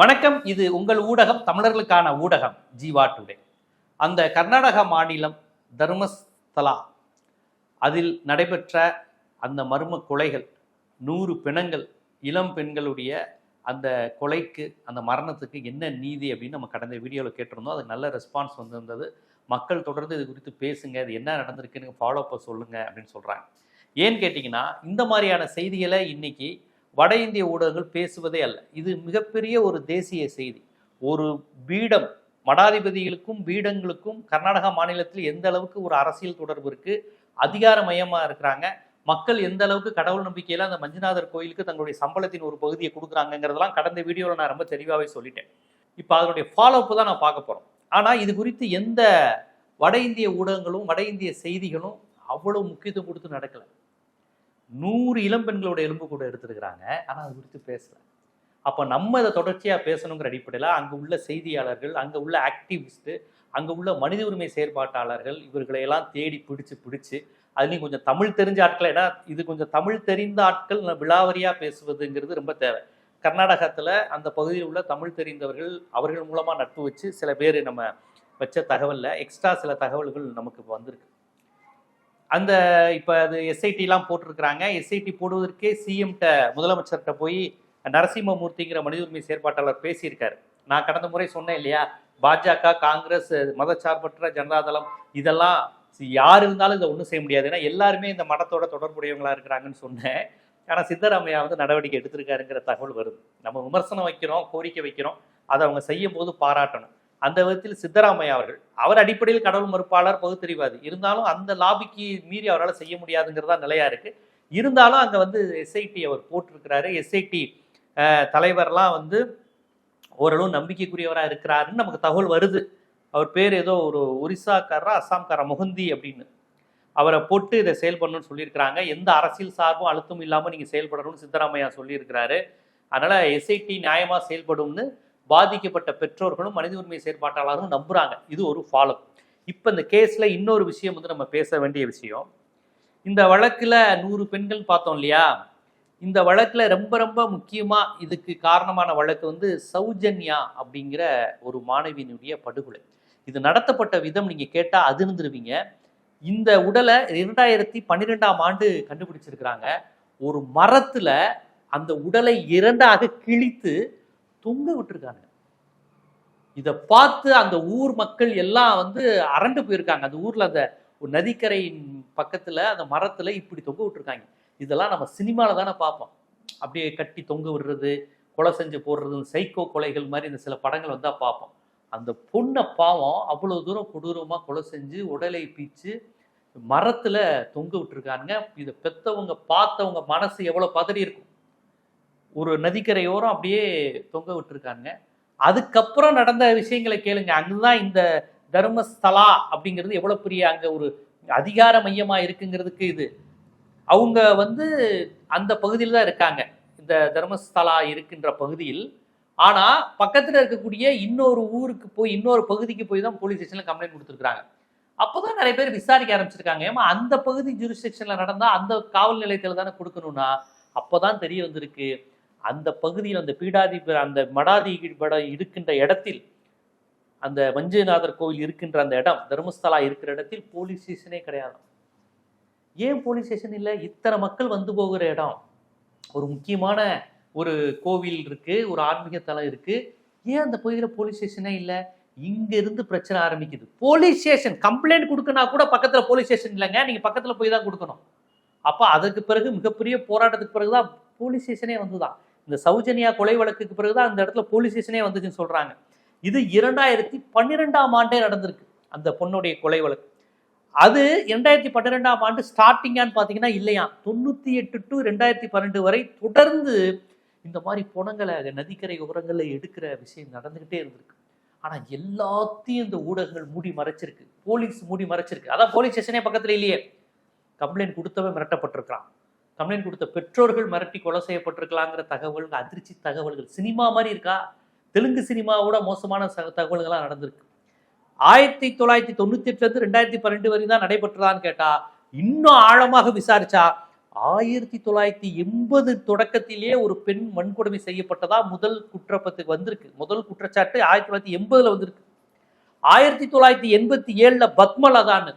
வணக்கம். இது உங்கள் ஊடகம் தமிழர்களுக்கான ஊடகம் ஜீவா டுடே. அந்த கர்நாடக மாநிலம் தர்மஸ்தலா. அதில் நடைபெற்ற அந்த மர்ம கொலைகள் நூறு பிணங்கள் இளம் பெண்களுடைய அந்த கொலைக்கு அந்த மரணத்துக்கு என்ன நீதி அப்படின்னு நம்ம கடந்த வீடியோவில் கேட்டிருந்தோம். அது நல்ல ரெஸ்பான்ஸ் வந்திருந்தது. மக்கள் தொடர்ந்து இது குறித்து பேசுங்க இது என்ன நடந்திருக்குன்னு ஃபாலோ அப்ப சொல்லுங்க அப்படின்னு சொல்கிறாங்க ஏன்னு கேட்டிங்கன்னா இந்த மாதிரியான செய்திகளை இன்னைக்கு வட இந்திய ஊடகங்கள் பேசுவதே அல்ல. இது மிகப்பெரிய ஒரு தேசிய செய்தி. ஒரு பீடம் மடாதிபதிகளுக்கும் பீடங்களுக்கும் கர்நாடகா மாநிலத்தில் எந்த அளவுக்கு ஒரு அரசியல் தொடர்பு இருக்கு அதிகார மையமாக இருக்கிறாங்க மக்கள் எந்த அளவுக்கு கடவுள் நம்பிக்கையில அந்த மஞ்சுநாதர் கோயிலுக்கு தங்களுடைய சம்பளத்தின் ஒரு பகுதியை கொடுக்குறாங்கிறதெல்லாம் கடந்த வீடியோவில் நான் ரொம்ப தெளிவாகவே சொல்லிட்டேன். இப்போ அதனுடைய ஃபாலோ தான் நான் பார்க்க போகிறோம் ஆனால் இது குறித்து எந்த வட இந்திய ஊடகங்களும் வட இந்திய செய்திகளும் அவ்வளோ முக்கியத்துவம் கொடுத்து நடக்கல. நூறு இளம் பெண்களோட எலும்பு கூட எடுத்திருக்கிறாங்க. ஆனால் அது குறித்து பேசல. அப்போ நம்ம இதை தொடர்ச்சியாக பேசணுங்கிற அடிப்படையில் அங்கே உள்ள செய்தியாளர்கள் அங்கே உள்ள ஆக்டிவிஸ்ட்டு அங்கே உள்ள மனித உரிமை செயற்பாட்டாளர்கள் இவர்களையெல்லாம் தேடி பிடிச்சு பிடிச்சு அதுலேயும் கொஞ்சம் தமிழ் தெரிஞ்ச ஆட்கள் ஏன்னா இது கொஞ்சம் தமிழ் தெரிந்த ஆட்கள் நான் பேசுவதுங்கிறது ரொம்ப தேவை. கர்நாடகத்தில் அந்த பகுதியில் உள்ள தமிழ் தெரிந்தவர்கள் அவர்கள் மூலமாக நட்பு வச்சு சில பேர் நம்ம வச்ச தகவலில் எக்ஸ்ட்ரா சில தகவல்கள் நமக்கு இப்ப வந்திருக்கு. அந்த இப்போ அது எஸ்ஐடிலாம் போட்டிருக்கிறாங்க. எஸ்ஐடி போடுவதற்கே சிஎம்கிட்ட முதலமைச்சர்கிட்ட போய் நரசிம்மமூர்த்திங்கிற மனித உரிமை செயற்பாட்டாளர் பேசியிருக்காரு. நான் கடந்த முறை சொன்னேன் இல்லையா? பாஜக காங்கிரஸ் மதச்சார்பற்ற ஜனதாதளம் இதெல்லாம் யார் இருந்தாலும் இதை ஒன்றும் செய்ய முடியாது. ஏன்னா எல்லாருமே இந்த மடத்தோட தொடர்புடையவங்களா இருக்கிறாங்கன்னு சொன்னேன். ஆனால் சித்தராமையா வந்து நடவடிக்கை எடுத்திருக்காருங்கிற தகவல் வருது. நம்ம விமர்சனம் வைக்கிறோம் கோரிக்கை வைக்கிறோம். அதை அவங்க செய்யும் போது பாராட்டணும். அந்த விதத்தில் சித்தராமையா அவர்கள் அவர் அடிப்படையில் கடவுள் மறுப்பாளர் பகுத்தறிவாதி. இருந்தாலும் அந்த லாபிக்கு மீறி அவரால் செய்ய முடியாதுங்கிறதா நிலையா இருக்கு. இருந்தாலும் அங்கே வந்து எஸ்ஐடி அவர் போட்டிருக்கிறாரு. எஸ்ஐடி தலைவர்லாம் வந்து ஓரளவு நம்பிக்கைக்குரியவராக இருக்கிறாருன்னு நமக்கு தகவல் வருது. அவர் பேர் ஏதோ ஒரு ஒரிசாக்காரரா அஸ்ஸாம்காரா முகந்தி அப்படின்னு. அவரை போட்டு இதை செயல்படணும்னு சொல்லியிருக்கிறாங்க. எந்த அரசியல் சார்பும் அழுத்தம் இல்லாமல் நீங்கள் செயல்படணும்னு சித்தராமையா சொல்லியிருக்கிறாரு. அதனால் எஸ்ஐடி நியாயமாக செயல்படும்னு பாதிக்கப்பட்ட பெற்றோர்களும் மனித உரிமை செயற்பாட்டாளரும் நம்புறாங்க. இது ஒரு ஃபாலோ இப்போ இந்த கேஸில் இன்னொரு விஷயம் வந்து நம்ம பேச வேண்டிய விஷயம். இந்த வழக்கில் நூறு பெண்கள் பார்த்தோம் இல்லையா? இந்த வழக்கில் ரொம்ப ரொம்ப முக்கியமாக இதுக்கு காரணமான வழக்கு வந்து சௌஜன்யா அப்படிங்கிற ஒரு மாணவியினுடைய படுகொலை. இது நடத்தப்பட்ட விதம் நீங்கள் கேட்டால் அதிர்ந்துருவீங்க இந்த உடலை இரண்டாயிரத்தி பன்னிரெண்டாம் ஆண்டு கண்டுபிடிச்சிருக்கிறாங்க. ஒரு மரத்தில் அந்த உடலை இரண்டாக கிழித்து தொங்க விட்டுருக்காங்க. இதை பார்த்து அந்த ஊர் மக்கள் எல்லாம் வந்து அரண்டு போயிருக்காங்க. அந்த ஊர்ல அந்த ஒரு நதிக்கரையின் பக்கத்துல அந்த மரத்துல இப்படி தொங்க விட்டுருக்காங்க. இதெல்லாம் நம்ம சினிமால தானே பார்ப்போம். அப்படியே கட்டி தொங்க விடுறது கொலை செஞ்சு போடுறது சைக்கோ கொலைகள் மாதிரி இந்த சில படங்கள் வந்தா பார்ப்போம். அந்த பொண்ணை பாவம் அவ்வளவு தூரம் கொடூரமா கொலை செஞ்சு உடலை பீச்சு மரத்துல தொங்க விட்டுருக்காங்க இதை பெத்தவங்க பார்த்தவங்க மனசு எவ்வளவு பதறி இருக்கும். ஒரு நதிக்கரையோரம் அப்படியே தொங்க விட்டுருக்காங்க. அதுக்கப்புறம் நடந்த விஷயங்களை கேளுங்க. அங்கதான் இந்த தர்மஸ்தலா அப்படிங்கிறது எவ்வளவு பெரிய அங்க ஒரு அதிகார மையமா இருக்குங்கிறதுக்கு இது. அவங்க வந்து அந்த பகுதியில் தான் இருக்காங்க. இந்த தர்மஸ்தலா இருக்கின்ற பகுதியில். ஆனா பக்கத்துல இருக்கக்கூடிய இன்னொரு ஊருக்கு போய் இன்னொரு பகுதிக்கு போய் தான் போலீஸ் ஸ்டேஷன்ல கம்ப்ளைண்ட் கொடுத்துருக்காங்க அப்போதான் நிறைய பேர் விசாரிக்க ஆரம்பிச்சிருக்காங்க. ஏமா அந்த பகுதி ஜூரிஸ்டிக்ஷன்ல நடந்தா அந்த காவல் நிலையத்தில் தானே கொடுக்கணும்னா அப்போதான் தெரிய வந்திருக்கு. அந்த பகுதியில் அந்த பீடாதிபர் அந்த மடாதிபட இருக்கின்ற இடத்தில் அந்த வஞ்சநாதர் கோவில் இருக்கின்ற அந்த இடம் தர்மஸ்தலா இருக்கிற இடத்தில் போலீஸ் ஸ்டேஷனே கிடையாது. ஏன் போலீஸ் ஸ்டேஷன் இல்லை? இத்தனை மக்கள் வந்து போகிற இடம். ஒரு முக்கியமான ஒரு கோவில் இருக்கு ஒரு ஆன்மீக தலம் இருக்கு. ஏன் அந்த பகுதியில் போலீஸ் ஸ்டேஷனே இல்லை? இங்க இருந்து பிரச்சனை ஆரம்பிக்குது. போலீஸ் ஸ்டேஷன் கம்ப்ளைண்ட் கொடுக்கனா கூட பக்கத்துல போலீஸ் ஸ்டேஷன் இல்லைங்க. நீங்க பக்கத்துல போய் தான் கொடுக்கணும். அப்போ அதுக்கு பிறகு மிகப்பெரிய போராட்டத்துக்கு பிறகுதான் போலீஸ் ஸ்டேஷனே வந்துதான். இந்த சௌஜன்யா கொலை வழக்குக்கு பிறகுதான் அந்த இடத்துல போலீஸ் ஸ்டேஷனே வந்துச்சுன்னு சொல்றாங்க. இது இரண்டாயிரத்தி பன்னிரெண்டாம் ஆண்டே நடந்திருக்கு அந்த பொண்ணுடைய கொலை வழக்கு. அது இரண்டாயிரத்தி பன்னிரெண்டாம் ஆண்டு ஸ்டார்டிங்கான்னு பார்த்தீங்கன்னா இல்லையா? தொண்ணூற்றி எட்டு டு ரெண்டாயிரத்தி பன்னெண்டு வரை தொடர்ந்து இந்த மாதிரி புணங்களை நதிக்கரை உரங்களில் எடுக்கிற விஷயம் நடந்துக்கிட்டே இருந்திருக்கு. ஆனால் எல்லாத்தையும் இந்த ஊடகங்கள் மூடி மறைச்சிருக்கு போலீஸ் மூடி மறைச்சிருக்கு. அதான் போலீஸ் ஸ்டேஷனே பக்கத்தில் இல்லையே. கம்ப்ளைண்ட் கொடுத்தவன் மிரட்டப்பட்டிருக்கிறான். கம்ப்ளைண்ட் கொடுத்த பெற்றோர்கள் மிரட்டி கொலை செய்யப்பட்டிருக்கலாங்கிற தகவல்கள் அதிர்ச்சி தகவல்கள். சினிமா மாதிரி இருக்கா? தெலுங்கு சினிமாவோட மோசமான சக தகவல்கள்லாம் நடந்திருக்கு. ஆயிரத்தி தொள்ளாயிரத்தி தொண்ணூத்தி எட்டுலேருந்து ரெண்டாயிரத்தி பன்னெண்டு வரை தான் நடைபெற்றதான்னு கேட்டா இன்னும் ஆழமாக விசாரிச்சா ஆயிரத்தி தொள்ளாயிரத்தி எண்பது தொடக்கத்திலேயே ஒரு பெண் வன்கொடுமை செய்யப்பட்டதா முதல் குற்றப்பத்துக்கு வந்திருக்கு. முதல் குற்றச்சாட்டு ஆயிரத்தி தொள்ளாயிரத்தி எண்பதுல வந்திருக்கு. ஆயிரத்தி தொள்ளாயிரத்தி எண்பத்தி ஏழுல பத்மலதான்னு.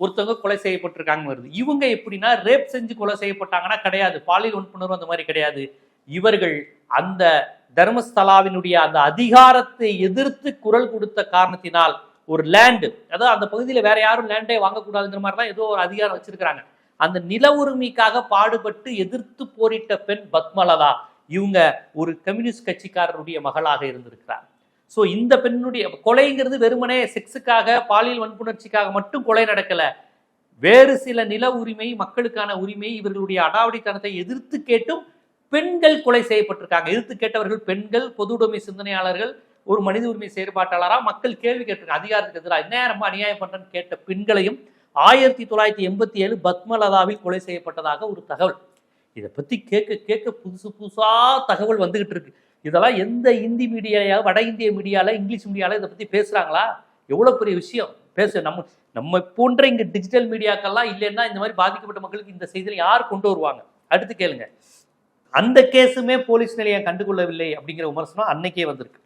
ஒருத்தவங்க கொலை செய்யப்பட்டிருக்காங்க வருது. இவங்க எப்படின்னா ரேப் செஞ்சு கொலை செய்யப்பட்டாங்கன்னா கிடையாது. பாலியல் வன்புணர்வு அந்த மாதிரி கிடையாது. இவர்கள் அந்த தர்மஸ்தலாவினுடைய அந்த அதிகாரத்தை எதிர்த்து குரல் கொடுத்த காரணத்தினால் ஒரு லேண்டு அதாவது அந்த பகுதியில் வேற யாரும் லேண்டே வாங்கக்கூடாதுங்கிற மாதிரி தான் ஏதோ ஒரு அதிகாரம் வச்சிருக்கிறாங்க. அந்த நில உரிமைக்காக பாடுபட்டு எதிர்த்து போரிட்ட பெண் பத்மலதா. இவங்க ஒரு கம்யூனிஸ்ட் கட்சிக்காரருடைய மகளாக இருந்திருக்கிறார். ஸோ இந்த பெண்ணுடைய கொலைங்கிறது வெறுமனே செக்ஸுக்காக பாலியல் வன்புணர்ச்சிக்காக மட்டும் கொலை நடக்கலை. வேறு சில நில உரிமை மக்களுக்கான உரிமை இவர்களுடைய அடாவடித்தனத்தை எதிர்த்து கேட்டும் பெண்கள் கொலை செய்யப்பட்டிருக்காங்க. எதிர்த்து கேட்டவர்கள் பெண்கள் பொது உடைமை சிந்தனையாளர்கள் ஒரு மனித உரிமை செயற்பாட்டாளராக மக்கள் கேள்வி கேட்டிருக்காங்க. அதிகாரத்துக்கு எதிராக என்ன ரொம்ப அநியாயம் பண்ணுறேன்னு கேட்ட பெண்களையும் ஆயிரத்தி தொள்ளாயிரத்தி எண்பத்தி ஏழு பத்மலதாவில் கொலை செய்யப்பட்டதாக ஒரு தகவல். இதை பற்றி கேட்க கேட்க புதுசு புதுசாக தகவல் வந்துகிட்டு இருக்கு. இதெல்லாம் எந்த இந்தி மீடியா வட இந்திய மீடியாவில் இங்கிலீஷ் மீடியாவில் இதை பற்றி பேசுகிறாங்களா எவ்வளோ பெரிய விஷயம்? பேச நம்ம நம்ம போன்ற இங்கே டிஜிட்டல் மீடியாக்கெல்லாம் இல்லைன்னா இந்த மாதிரி பாதிக்கப்பட்ட மக்களுக்கு இந்த செய்தியில் யார் கொண்டு வருவாங்க? அடுத்து கேளுங்க. அந்த கேஸுமே போலீஸ் நிலையம் கண்டுகொள்ளவில்லை அப்படிங்கிற விமர்சனம் அன்னைக்கே வந்திருக்கு.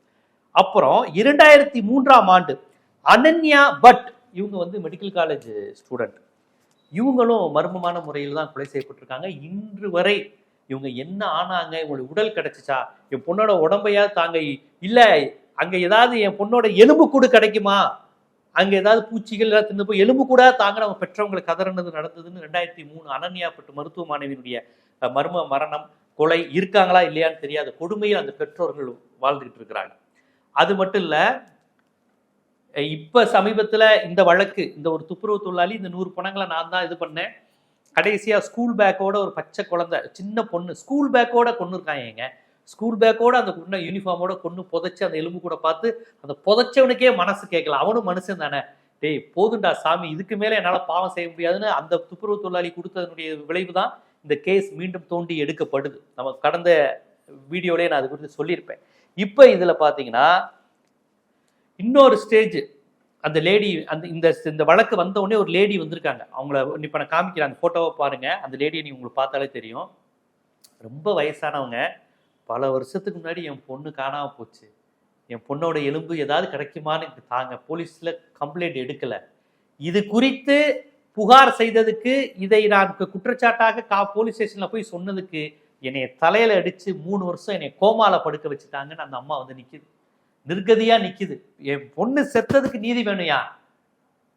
அப்புறம் இரண்டாயிரத்தி மூன்றாம் ஆண்டு அனன்யா பட் இவங்க வந்து மெடிக்கல் காலேஜ் ஸ்டூடெண்ட் இவங்களும் மர்மமான முறையில் தான் கொலை செய்யப்பட்டிருக்காங்க. இன்று வரை இவங்க என்ன ஆனாங்க? இவங்களுடைய உடல் கிடைச்சிச்சா? என் பொண்ணோட உடம்பையா தாங்க இல்லை அங்கே ஏதாவது என் பொண்ணோட எலும்பு கூடு கிடைக்குமா? அங்கே ஏதாவது பூச்சிகள் ஏதாவது தின்னு போய் எலும்பு கூட தாங்க நம்ம பெற்றவங்களுக்கு கதறினது நடந்ததுன்னு ரெண்டாயிரத்தி மூணு அனன்யாப்பட்டு மருத்துவ மாணவியினுடைய மர்ம மரணம் கொலை இருக்காங்களா இல்லையான்னு தெரியாத கொடுமையில் அந்த பெற்றோர்கள் வாழ்ந்துகிட்டு இருக்கிறாங்க. அது மட்டும் இல்லை இப்போ சமீபத்தில் இந்த வழக்கு இந்த ஒரு துப்புரவு தொழிலாளி இந்த நூறு பணங்களை நான் தான் இது பண்ணேன். கடைசியாக ஸ்கூல் பேக்கோட ஒரு பச்சை குழந்தை சின்ன பொண்ணு ஸ்கூல் பேக்கோட கொண்டு இருக்காங்க ஸ்கூல் பேக்கோட அந்த பொண்ணை யூனிஃபார்மோட கொண்டு புதைச்சி அந்த எலும்பு கூட பார்த்து அந்த புதைச்சவனுக்கே மனசு கேட்கல. அவனும் மனுஷன் தானே. டேய் போதுண்டா சாமி இதுக்கு மேலே என்னால் பாவம் செய்ய முடியாதுன்னு அந்த துப்புரவு தொழிலாளி கொடுத்ததனுடைய விளைவு தான் இந்த கேஸ் மீண்டும் தோண்டி எடுக்கப்படுது. நம்ம கடந்த வீடியோலேயே நான் அது குறித்து சொல்லியிருப்பேன். இப்போ இதில் பார்த்தீங்கன்னா இன்னொரு ஸ்டேஜ் அந்த லேடி அந்த இந்த இந்த வழக்கு வந்த உடனே ஒரு லேடி வந்திருக்காங்க. அவங்கள இப்போ நான் காமிக்கிறேன் அந்த ஃபோட்டோவை பாருங்க. அந்த லேடியை நீ உங்களுக்கு பார்த்தாலே தெரியும். ரொம்ப வயசானவங்க. பல வருஷத்துக்கு முன்னாடி என் பொண்ணு காணாமல் போச்சு. என் பொண்ணோட எலும்பு ஏதாவது கிடைக்குமான்னு எனக்கு தாங்க. போலீஸில் கம்ப்ளைண்ட் எடுக்கலை. இது குறித்து புகார் செய்ததுக்கு இதை நான் குற்றச்சாட்டாக கா போலீஸ் ஸ்டேஷனில் போய் சொன்னதுக்கு என்னைய தலையில் அடித்து மூணு வருஷம் என்னை கோமாவில் படுக்க வச்சுட்டாங்கன்னு அந்த அம்மா வந்து நிற்கிது நிர்கதியா நிக்குது. என் பொண்ணு செத்ததுக்கு நீதி வேணும்யா?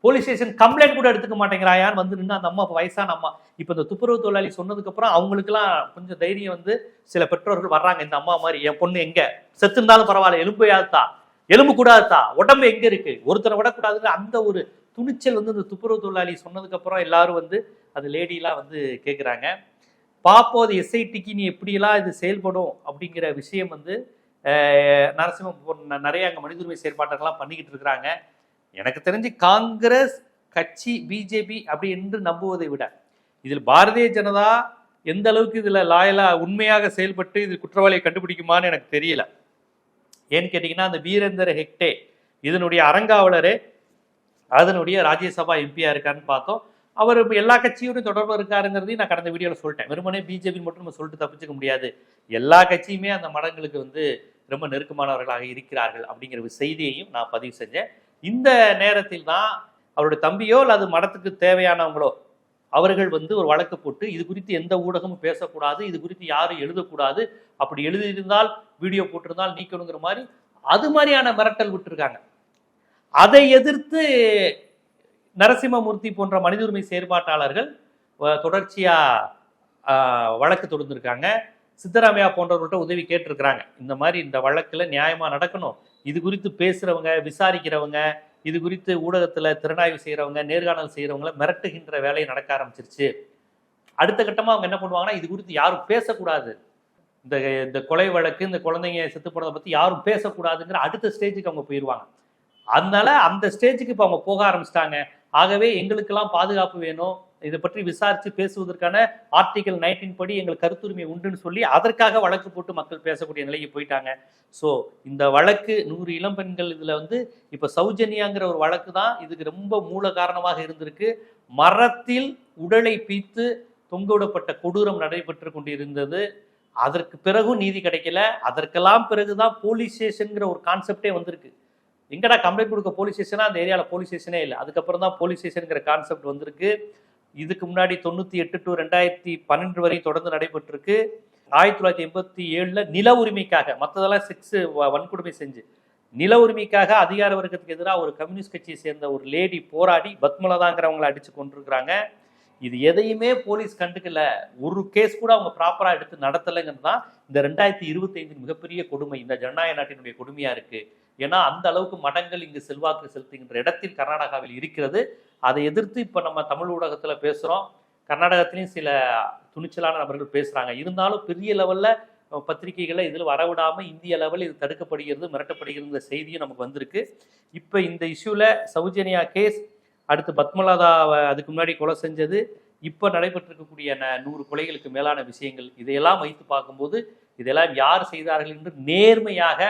போலீஸ் ஸ்டேஷன் கம்ப்ளைண்ட் கூட எடுத்துக்க மாட்டேங்கிறாயான்னு வந்து நின்று அந்த அம்மா வயசான அம்மா. இப்போ இந்த துப்புரவு தொழிலாளி சொன்னதுக்கு அப்புறம் அவங்களுக்குலாம் கொஞ்சம் தைரியம் வந்து சில பெற்றோர்கள் வர்றாங்க இந்த அம்மா மாதிரி என் பொண்ணு எங்க? செத்து இருந்தாலும் பரவாயில்ல எலும்பு யாத்தா எலும்பு கூடாதுதா உடம்பு எங்க இருக்கு? ஒருத்தரை விடக்கூடாதுன்னு அந்த ஒரு துணிச்சல் வந்து இந்த துப்புரவு தொழிலாளி சொன்னதுக்கு அப்புறம் எல்லாரும் வந்து அது லேடிலாம் வந்து கேட்குறாங்க பார்ப்போம் அது எஸ்ஐடிக்கு நீ எப்படியெல்லாம் இது செயல்படும் அப்படிங்கிற விஷயம் வந்து நரசிம்ம நிறைய அங்கே மனித உரிமை செயற்பாட்டெல்லாம் பண்ணிக்கிட்டு இருக்கிறாங்க. எனக்கு தெரிஞ்சு காங்கிரஸ் கட்சி பிஜேபி அப்படி என்று நம்புவதை விட இதில் பாரதிய ஜனதா எந்த அளவுக்கு இதில் லாயலாக உண்மையாக செயல்பட்டு இது குற்றவாளியை கண்டுபிடிக்குமான்னு எனக்கு தெரியல. ஏன்னு கேட்டிங்கன்னா அந்த வீரேந்தர் ஹெக்டே இதனுடைய அறங்காவலரே அதனுடைய ராஜ்யசபா எம்பியா இருக்காருன்னு பார்த்தோம். அவர் இப்போ எல்லா கட்சியோடும் தொடர்பு இருக்காருங்கிறதையும் நான் கடந்த வீடியோவில் சொல்லிட்டேன். வெறுமனே பிஜேபி மட்டும் நம்ம சொல்லிட்டு தப்பிச்சுக்க முடியாது. எல்லா கட்சியுமே அந்த மடங்களுக்கு வந்து ரொம்ப நெருக்கமானவர்களாக இருக்கிறார்கள் அப்படிங்கிற ஒரு செய்தியையும் நான் பதிவு செஞ்சேன். இந்த நேரத்தில் தான் அவருடைய தம்பியோ அல்லது மடத்துக்கு தேவையானவங்களோ அவர்கள் வந்து ஒரு வழக்கு போட்டு இது குறித்து எந்த ஊடகமும் பேசக்கூடாது இது குறித்து யாரும் எழுதக்கூடாது அப்படி எழுதியிருந்தால் வீடியோ போட்டிருந்தால் நீக்கணுங்கிற மாதிரி அது மாதிரியான மிரட்டல் விட்டுருக்காங்க. அதை எதிர்த்து நரசிம்மமூர்த்தி போன்ற மனித உரிமை செயற்பாட்டாளர்கள் வ- தொடர்ச்சியா வழக்கு தொடர்ந்துருக்காங்க சித்தராமையா போன்றவர்கள்ட்ட உதவி கேட்டிருக்கிறாங்க. இந்த மாதிரி இந்த வழக்கில் நியாயமா நடக்கணும். இது குறித்து பேசுறவங்க விசாரிக்கிறவங்க இது குறித்து ஊடகத்தில் திறனாய்வு செய்கிறவங்க நேர்காணல் செய்கிறவங்கள மிரட்டுகின்ற வேலை நடக்க ஆரம்பிச்சிருச்சு. அடுத்த கட்டமாக அவங்க என்ன பண்ணுவாங்கன்னா இது குறித்து யாரும் பேசக்கூடாது. இந்த இந்த கொலை வழக்கு இந்த குழந்தைங்க செத்து போனதை பற்றி யாரும் பேசக்கூடாதுங்கிற அடுத்த ஸ்டேஜுக்கு அவங்க போயிடுவாங்க அதனால அந்த ஸ்டேஜுக்கு இப்போ அவங்க போக ஆரம்பிச்சிட்டாங்க. ஆகவே எங்களுக்கெல்லாம் பாதுகாப்பு வேணும். இதை பற்றி விசாரித்து பேசுவதற்கான ஆர்டிகல் நைன்டீன் படி எங்களுக்கு கருத்துரிமை உண்டுன்னு சொல்லி அதற்காக வழக்கு போட்டு மக்கள் பேசக்கூடிய நிலைக்கு போயிட்டாங்க. ஸோ இந்த வழக்கு நூறு இளம் பெண்கள் இதில் வந்து இப்போ சௌஜன்யாங்கிற ஒரு வழக்கு தான். இதுக்கு ரொம்ப மூல காரணமாக இருந்திருக்கு. மரத்தில் உடலை பீத்து தொங்கவிடப்பட்ட கொடூரம் நடைபெற்று கொண்டிருந்தது. அதற்கு பிறகும் நீதி கிடைக்கல. அதற்கெல்லாம் பிறகுதான் போலீஸ் ஸ்டேஷன்கிற ஒரு கான்செப்டே வந்திருக்கு. எங்கடா கம்ப்ளைண்ட் கொடுக்க போலீஸ் ஸ்டேஷனா அந்த ஏரியாவில் போலீஸ் ஸ்டேஷனே இல்லை. அதுக்கப்புறம் தான் போலீஸ் ஸ்டேஷனுங்கிற கான்செப்ட் வந்திருக்கு. இதுக்கு முன்னாடி தொண்ணூற்றி எட்டு டு ரெண்டாயிரத்தி பன்னெண்டு வரை தொடர்ந்து நடைபெற்றிருக்கு. ஆயிரத்தி தொள்ளாயிரத்தி எண்பத்தி ஏழில் நில உரிமைக்காக மற்றதெல்லாம் செக்ஸ் வன்கொடுமை செஞ்சு நில உரிமைக்காக அதிகார வர்க்கத்துக்கு எதிராக ஒரு கம்யூனிஸ்ட் கட்சியை சேர்ந்த ஒரு லேடி போராடி பத்மலதாங்கிறவங்களை அடித்து கொண்டிருக்கிறாங்க இது எதையுமே போலீஸ் கண்டுக்கல. ஒரு கேஸ் கூட அவங்க ப்ராப்பரா எடுத்து நடத்தலைங்கிறது தான் இந்த ரெண்டாயிரத்தி இருபத்தைந்தின் மிகப்பெரிய கொடுமை. இந்த ஜனநாயக நாட்டினுடைய கொடுமையா இருக்கு. ஏன்னா அந்த அளவுக்கு மடங்கள் இங்கு செல்வாக்கு செலுத்துகின்ற இடத்தில் கர்நாடகாவில் இருக்கிறது. அதை எதிர்த்து இப்போ நம்ம தமிழ் ஊடகத்துல பேசுறோம். கர்நாடகத்திலையும் சில துணிச்சலான நபர்கள் பேசுறாங்க. இருந்தாலும் பெரிய லெவல்ல பத்திரிகைகளை இதில் வரவிடாமல் இந்திய லெவலில் இது தடுக்கப்படுகிறது மிரட்டப்படுகிறது செய்தியும் நமக்கு வந்திருக்கு. இப்போ இந்த இஷ்யூவில் சௌஜன்யா கேஸ் அடுத்து பத்மலதாவை அதுக்கு முன்னாடி கொலை செஞ்சது. இப்போ நடைபெற்றிருக்கக்கூடிய நூறு கொலைகளுக்கு மேலான விஷயங்கள் இதையெல்லாம் வைத்து பார்க்கும்போது இதெல்லாம் யார் செய்தார்கள் என்று நேர்மையாக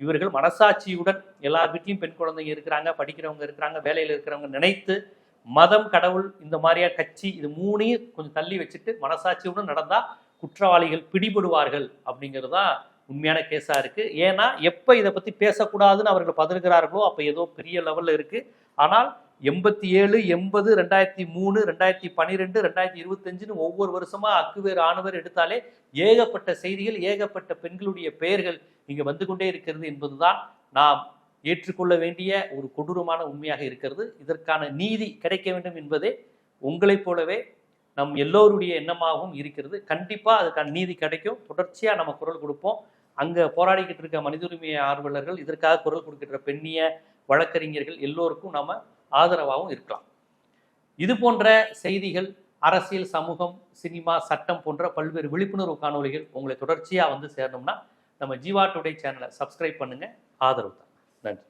இவர்கள் மனசாட்சியுடன் எல்லார் வீட்லையும் பெண் குழந்தைங்க இருக்கிறாங்க படிக்கிறவங்க இருக்கிறாங்க வேலையில் இருக்கிறவங்க நினைத்து மதம் கடவுள் இந்த மாதிரியா கட்சி இது மூணையும் கொஞ்சம் தள்ளி வச்சுட்டு மனசாட்சியுடன் நடந்தால் குற்றவாளிகள் பிடிபடுவார்கள் அப்படிங்கிறது தான் உண்மையான கேஸாக இருக்குது ஏன்னா எப்போ இதை பற்றி பேசக்கூடாதுன்னு அவர்கள் பதறுகிறார்களோ அப்போ ஏதோ பெரிய லெவலில் இருக்குது ஆனால் எண்பத்தி ஏழு எண்பது ரெண்டாயிரத்தி மூணு ரெண்டாயிரத்தி பன்னிரெண்டு ரெண்டாயிரத்தி இருபத்தஞ்சுன்னு ஒவ்வொரு வருஷமா அக்குவேர் ஆணவர் எடுத்தாலே ஏகப்பட்ட செய்திகள் ஏகப்பட்ட பெண்களுடைய பெயர்கள் இங்க வந்து கொண்டே இருக்கிறது என்பதுதான் நாம் ஏற்றுக்கொள்ள வேண்டிய ஒரு கொடூரமான உண்மையாக இருக்கிறது. இதற்கான நீதி கிடைக்க வேண்டும் என்பதே உங்களைப் போலவே நம் எல்லோருடைய எண்ணமாகவும் இருக்கிறது. கண்டிப்பா அதுக்கான நீதி கிடைக்கும். தொடர்ச்சியா நம்ம குரல் கொடுப்போம். அங்க போராடிக்கிட்டு இருக்க மனித உரிமை ஆர்வலர்கள் இதற்காக குரல் கொடுக்கின்ற பெண்ணிய வழக்கறிஞர்கள் எல்லோருக்கும் நம்ம ஆதரவாகவும் இருக்கலாம். இது போன்ற செய்திகள் அரசியல் சமூகம் சினிமா சட்டம் போன்ற பல்வேறு விழிப்புணர்வு காணொளிகள் உங்களை தொடர்ச்சியாக வந்து சேரணும்னா நம்ம ஜீவா டுடே சேனலை சப்ஸ்கிரைப் பண்ணுங்கள் ஆதரவு தான். நன்றி.